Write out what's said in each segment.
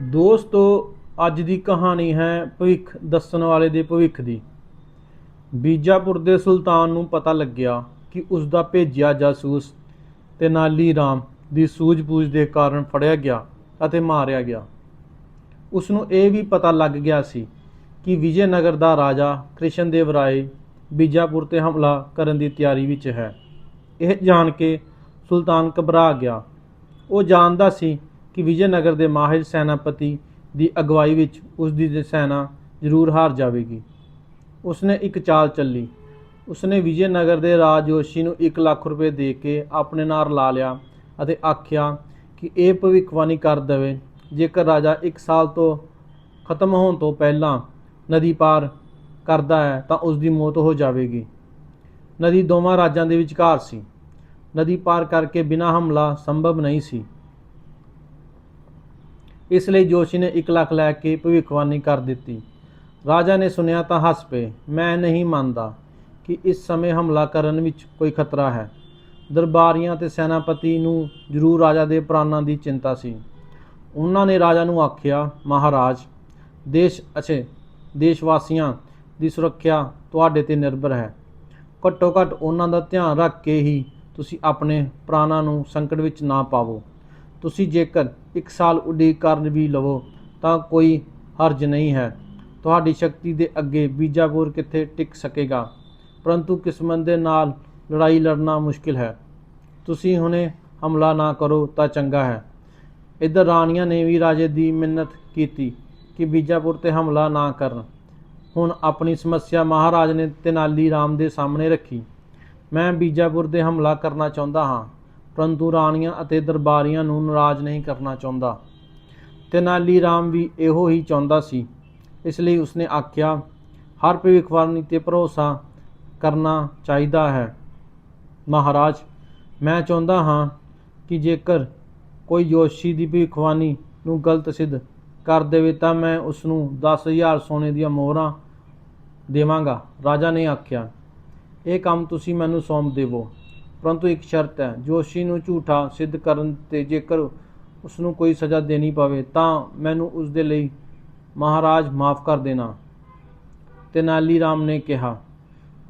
ਦੋਸਤੋ, ਅੱਜ ਦੀ ਕਹਾਣੀ ਹੈ ਭਵਿੱਖ ਦੱਸਣ ਵਾਲੇ ਦੇ ਭਵਿੱਖ ਦੀ। ਬੀਜਾਪੁਰ ਦੇ ਸੁਲਤਾਨ ਨੂੰ ਪਤਾ ਲੱਗਿਆ ਕਿ ਉਸ ਦਾ ਭੇਜਿਆ ਜਾਸੂਸ ਤੇਨਾਲੀ ਰਾਮ ਦੀ ਸੂਝ-ਬੂਝ ਦੇ ਕਾਰਨ ਫੜਿਆ ਗਿਆ ਅਤੇ ਮਾਰਿਆ ਗਿਆ। ਉਸ ਨੂੰ ਇਹ ਵੀ ਪਤਾ ਲੱਗ ਗਿਆ ਸੀ ਕਿ ਵਿਜੇਨਗਰ ਦਾ ਰਾਜਾ ਕ੍ਰਿਸ਼ਨਦੇਵ ਰਾਏ ਬੀਜਾਪੁਰ ਤੇ ਹਮਲਾ ਕਰਨ ਦੀ ਤਿਆਰੀ ਵਿੱਚ ਹੈ। ਇਹ ਜਾਣ ਕੇ ਸੁਲਤਾਨ ਘਬਰਾ ਗਿਆ। ਉਹ ਜਾਣਦਾ ਸੀ ਕਿ ਵਿਜੇਨਗਰ ਦੇ ਮਾਹਿਰ ਸੈਨਾਪਤੀ ਦੀ ਅਗਵਾਈ ਵਿੱਚ ਉਸ ਦੀ ਸੈਨਾ ਜ਼ਰੂਰ ਹਾਰ ਜਾਵੇਗੀ। ਉਸਨੇ ਇੱਕ ਚਾਲ ਚੱਲੀ। ਉਸਨੇ ਵਿਜੇਨਗਰ ਦੇ ਰਾਜਯੋਸ਼ੀ ਨੂੰ 1 ਲੱਖ ਰੁਪਏ ਦੇ ਕੇ ਆਪਣੇ ਨਾਲ ਲਾ ਲਿਆ ਅਤੇ ਆਖਿਆ ਕਿ ਇਹ ਭਵਿੱਖਬਾਣੀ ਕਰ ਦੇਵੇ। ਜੇਕਰ ਰਾਜਾ 1 ਸਾਲ ਤੋਂ ਖਤਮ ਹੋਣ ਤੋਂ ਪਹਿਲਾਂ ਨਦੀ ਪਾਰ ਕਰਦਾ ਹੈ ਤਾਂ ਉਸ ਦੀ ਮੌਤ ਹੋ ਜਾਵੇਗੀ। ਨਦੀ ਦੋਵਾਂ ਰਾਜਾਂ ਦੇ ਵਿਚਕਾਰ ਸੀ। ਨਦੀ ਪਾਰ ਕਰਕੇ ਬਿਨਾਂ ਹਮਲਾ ਸੰਭਵ ਨਹੀਂ ਸੀ। ਇਸ ਲਈ ਜੋਸ਼ੀ ਨੇ 1 ਲੱਖ ਲੈ ਕੇ ਭਵਿੱਖਬਾਣੀ ਕਰ ਦਿੱਤੀ। ਰਾਜਾ ਨੇ ਸੁਨਿਆ ਤਾਂ ਹੱਸ ਪਏ। ਮੈਂ ਨਹੀਂ ਮੰਨਦਾ ਕਿ ਇਸ ਸਮੇਂ ਹਮਲਾ ਕਰਨ ਵਿੱਚ ਕੋਈ ਖਤਰਾ ਹੈ। ਦਰਬਾਰੀਆਂ ਤੇ ਸੈਨਾਪਤੀ ਨੂੰ ਜ਼ਰੂਰ ਰਾਜਾ ਦੇ ਪ੍ਰਾਣਾਂ ਦੀ ਚਿੰਤਾ ਸੀ। ਉਹਨਾਂ ਨੇ ਰਾਜਾ ਨੂੰ ਆਖਿਆ, ਮਹਾਰਾਜ, ਦੇਸ਼ ਅਛੇ ਦੇਸ਼ ਵਾਸੀਆਂ ਦੀ ਸੁਰੱਖਿਆ ਤੁਹਾਡੇ ਤੇ ਨਿਰਭਰ ਹੈ। ਘੱਟੋ ਘੱਟ ਉਹਨਾਂ ਦਾ ਧਿਆਨ ਰੱਖ ਕੇ ਹੀ ਤੁਸੀਂ ਆਪਣੇ ਪ੍ਰਾਣਾਂ ਨੂੰ ਸੰਕਟ ਵਿੱਚ ਨਾ ਪਾਵੋ। ਤੁਸੀਂ ਜੇਕਰ ਇੱਕ ਸਾਲ ਉਡੀਕ ਕਰਨ ਵੀ ਲਵੋ, ਤਾਂ ਕੋਈ ਹਰਜ ਨਹੀਂ ਹੈ। ਤੁਹਾਡੀ ਸ਼ਕਤੀ ਦੇ ਅੱਗੇ ਬੀਜਾਪੁਰ ਕਿੱਥੇ ਟਿਕ ਸਕੇਗਾ। ਪਰੰਤੂ ਕਿਸਮਤ ਦੇ ਨਾਲ ਲੜਾਈ ਲੜਨਾ ਮੁਸ਼ਕਿਲ ਹੈ। ਤੁਸੀਂ ਹੁਣੇ ਹਮਲਾ ਨਾ ਕਰੋ ਤਾਂ ਚੰਗਾ ਹੈ। ਇੱਧਰ ਰਾਣੀਆਂ ਨੇ ਵੀ ਰਾਜੇ ਦੀ ਮਿੰਨਤ ਕੀਤੀ ਕਿ ਬੀਜਾਪੁਰ ਤੇ ਹਮਲਾ ਨਾ ਕਰਨ। ਹੁਣ ਆਪਣੀ ਸਮੱਸਿਆ ਮਹਾਰਾਜ ਨੇ ਤੇਨਾਲੀ ਰਾਮ ਦੇ ਸਾਹਮਣੇ ਰੱਖੀ। ਮੈਂ ਬੀਜਾਪੁਰ ਤੇ ਹਮਲਾ ਕਰਨਾ ਚਾਹੁੰਦਾ ਹਾਂ। ਪਰੰਤੂ ਰਾਣੀਆਂ ਅਤੇ ਦਰਬਾਰੀਆਂ ਨੂੰ ਨਾਰਾਜ਼ ਨਹੀਂ ਕਰਨਾ ਚਾਹੁੰਦਾ। ਤੇਨਾਲੀ ਰਾਮ ਵੀ ਇਹੋ ਹੀ ਚਾਹੁੰਦਾ ਸੀ। ਇਸ ਲਈ ਉਸਨੇ ਆਖਿਆ, ਹਰ ਭਵਿੱਖਬਾਣੀ ਤੇ ਭਰੋਸਾ ਕਰਨਾ ਚਾਹੀਦਾ ਹੈ। ਮਹਾਰਾਜ, ਮੈਂ ਚਾਹੁੰਦਾ ਹਾਂ ਕਿ ਜੇਕਰ ਕੋਈ ਜੋਸ਼ੀ ਦੀ ਭਵਿੱਖਬਾਣੀ ਨੂੰ ਗਲਤ ਸਿੱਧ ਕਰ ਦੇਵੇ ਤਾਂ ਮੈਂ ਉਸ ਨੂੰ 10000 ਸੋਨੇ ਦੀਆਂ ਮੋਹਰਾਂ ਦੇਵਾਂਗਾ। ਰਾਜਾ ਨੇ ਆਖਿਆ, ਇਹ ਕੰਮ ਤੁਸੀਂ ਮੈਨੂੰ ਸੌਂਪ ਦੇਵੋ। ਪਰੰਤੂ ਇੱਕ ਸ਼ਰਤ ਹੈ, ਜੋਸ਼ੀ ਨੂੰ ਝੂਠਾ ਸਿੱਧ ਕਰਨ ਤੇ ਜੇਕਰ ਉਸ ਨੂੰ ਕੋਈ ਸਜ਼ਾ ਦੇਣੀ ਪਵੇ, ਤਾਂ ਮੈਨੂੰ ਉਸ ਦੇ ਲਈ ਮਹਾਰਾਜ ਮਾਫ ਕਰ ਦੇਣਾ। ਤੇਨਾਲੀ ਰਾਮ ਨੇ ਕਿਹਾ,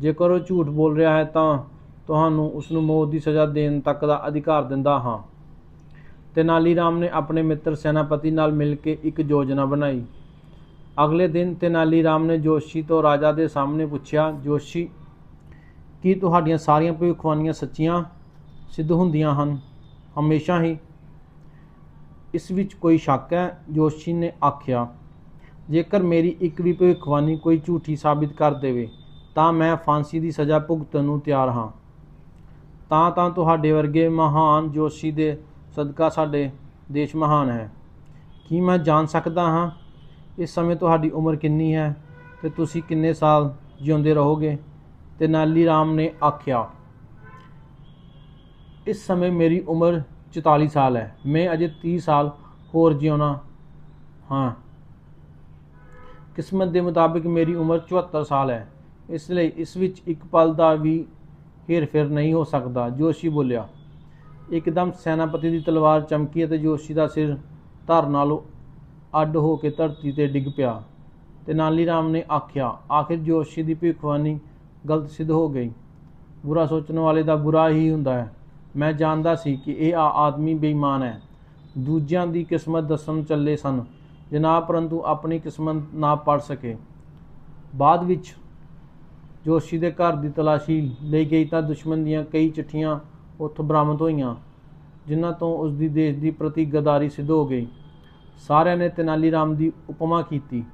ਜੇਕਰ ਉਹ ਝੂਠ ਬੋਲ ਰਿਹਾ ਹੈ, ਤਾਂ ਤੁਹਾਨੂੰ ਉਸ ਨੂੰ ਮੌਤ ਦੀ ਸਜ਼ਾ ਦੇਣ ਤੱਕ ਦਾ ਅਧਿਕਾਰ ਦਿੰਦਾ ਹਾਂ। ਤੇਨਾਲੀ ਰਾਮ ਨੇ ਆਪਣੇ ਮਿੱਤਰ ਸੈਨਾਪਤੀ ਨਾਲ ਮਿਲ ਕੇ ਇੱਕ ਯੋਜਨਾ ਬਣਾਈ। ਅਗਲੇ ਦਿਨ ਤੇਨਾਲੀ ਰਾਮ ਨੇ ਜੋਸ਼ੀ ਤੋਂ ਰਾਜਾ ਦੇ ਸਾਹਮਣੇ ਪੁੱਛਿਆ, ਜੋਸ਼ੀ ਕੀ ਤੁਹਾਡੀਆਂ ਸਾਰੀਆਂ ਭਵਿੱਖਬਾਣੀਆਂ ਸੱਚੀਆਂ ਸਿੱਧ ਹੁੰਦੀਆਂ ਹਨ? ਹਮੇਸ਼ਾ ਹੀ। ਇਸ ਵਿੱਚ ਕੋਈ ਸ਼ੱਕ ਹੈ? ਜੋਸ਼ੀ ਨੇ ਆਖਿਆ, ਜੇਕਰ ਮੇਰੀ ਇੱਕ ਵੀ ਭਵਿੱਖਬਾਣੀ ਕੋਈ ਝੂਠੀ ਸਾਬਿਤ ਕਰ ਦੇਵੇ, ਤਾਂ ਮੈਂ ਫਾਂਸੀ ਦੀ ਸਜ਼ਾ ਭੁਗਤਣ ਨੂੰ ਤਿਆਰ ਹਾਂ। ਤਾਂ ਤਾਂ ਤੁਹਾਡੇ ਵਰਗੇ ਮਹਾਨ ਜੋਸ਼ੀ ਦੇ ਸਦਕਾ ਸਾਡੇ ਦੇਸ਼ ਮਹਾਨ ਹੈ। ਕੀ ਮੈਂ ਜਾਣ ਸਕਦਾ ਹਾਂ? ਇਸ ਸਮੇਂ ਤੁਹਾਡੀ ਉਮਰ ਕਿੰਨੀ ਹੈ ਤੇ ਤੁਸੀਂ ਕਿੰਨੇ ਸਾਲ ਜਿਉਂਦੇ ਰਹੋਗੇ? ਤੇ ਨਾਲੀ ਰਾਮ ਨੇ ਆਖਿਆ, ਇਸ ਸਮੇਂ ਮੇਰੀ ਉਮਰ 44 ਸਾਲ ਹੈ। ਮੈਂ ਅਜੇ 30 ਸਾਲ ਹੋਰ ਜਿਉਣਾ, ਹਾਂ। ਕਿਸਮਤ ਦੇ ਮੁਤਾਬਿਕ ਮੇਰੀ ਉਮਰ 74 ਸਾਲ ਹੈ। ਇਸ ਲਈ ਇਸ ਵਿੱਚ ਇੱਕ ਪਲ ਦਾ ਵੀ ਹੇਰ-ਫੇਰ ਨਹੀਂ ਹੋ ਸਕਦਾ, ਜੋਸ਼ੀ ਬੋਲਿਆ। ਇੱਕਦਮ ਸੈਨਾਪਤੀ ਦੀ ਤਲਵਾਰ ਚਮਕੀ ਅਤੇ ਜੋਸ਼ੀ ਦਾ ਸਿਰ ਧਰ ਨਾਲੋਂ ਅੱਡ ਹੋ ਕੇ ਧਰਤੀ ਤੇ ਡਿੱਗ ਪਿਆ। ਤੇ ਨਾਲੀ ਰਾਮ ਨੇ ਆਖਿਆ, ਆਖਿਰ ਜੋਸ਼ੀ ਦੀ ਭਿੱਖਵਾਨੀ ਗਲਤ ਸਿੱਧ ਹੋ ਗਈ। ਬੁਰਾ ਸੋਚਣ ਵਾਲੇ ਦਾ ਬੁਰਾ ਹੀ ਹੁੰਦਾ ਹੈ। ਮੈਂ ਜਾਣਦਾ ਸੀ ਕਿ ਇਹ ਆਦਮੀ ਬੇਈਮਾਨ ਹੈ। ਦੂਜਿਆਂ ਦੀ ਕਿਸਮਤ ਦੱਸਣ ਚੱਲੇ ਸਨ। ਜਨਾਬ, ਪਰੰਤੂ ਆਪਣੀ ਕਿਸਮਤ ਨਾ ਪੜ ਸਕੇ। ਬਾਅਦ ਵਿੱਚ ਜੋਸ਼ੀ ਦੇ ਘਰ ਦੀ ਤਲਾਸ਼ੀ ਲਈ ਗਈ ਤਾਂ ਦੁਸ਼ਮਣ ਦੀਆਂ ਕਈ ਚਿੱਠੀਆਂ ਉੱਥੋਂ ਬਰਾਮਦ ਹੋਈਆਂ, ਜਿਨ੍ਹਾਂ ਤੋਂ ਉਸ ਦੀ ਦੇਸ਼ ਦੀ ਪ੍ਰਤੀ ਗਦਾਰੀ ਸਿੱਧ ਹੋ ਗਈ। ਸਾਰਿਆਂ ਨੇ ਤੇਨਾਲੀ ਰਾਮ ਦੀ ਉਪਮਾ ਕੀਤੀ।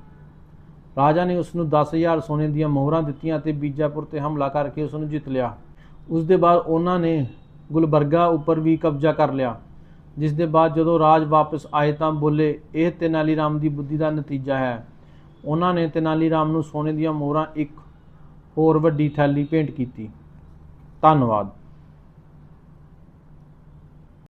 ਰਾਜਾ ਨੇ ਉਸ ਨੂੰ 10000 ਸੋਨੇ ਦੀਆਂ ਮੋਹਰਾਂ ਦਿੱਤੀਆਂ ਅਤੇ ਬੀਜਾਪੁਰ ਤੇ ਹਮਲਾ ਕਰਕੇ ਉਸ ਨੂੰ ਜਿੱਤ ਲਿਆ। ਉਸ ਦੇ ਬਾਅਦ ਉਹਨਾਂ ਨੇ ਗੁਲਬਰਗਾ ਉੱਪਰ ਵੀ ਕਬਜ਼ਾ ਕਰ ਲਿਆ। ਜਿਸ ਦੇ ਬਾਅਦ ਜਦੋਂ ਰਾਜ ਵਾਪਸ ਆਏ ਤਾਂ ਬੋਲੇ, ਇਹ ਤੇਨਾਲੀ ਰਾਮ ਦੀ ਬੁੱਧੀ ਦਾ ਨਤੀਜਾ ਹੈ। ਉਹਨਾਂ ਨੇ ਤੇਨਾਲੀ ਰਾਮ ਨੂੰ ਸੋਨੇ ਦੀਆਂ ਮੋਹਰਾਂ ਇੱਕ ਹੋਰ ਵੱਡੀ ਥੈਲੀ ਭੇਂਟ ਕੀਤੀ। ਧੰਨਵਾਦ।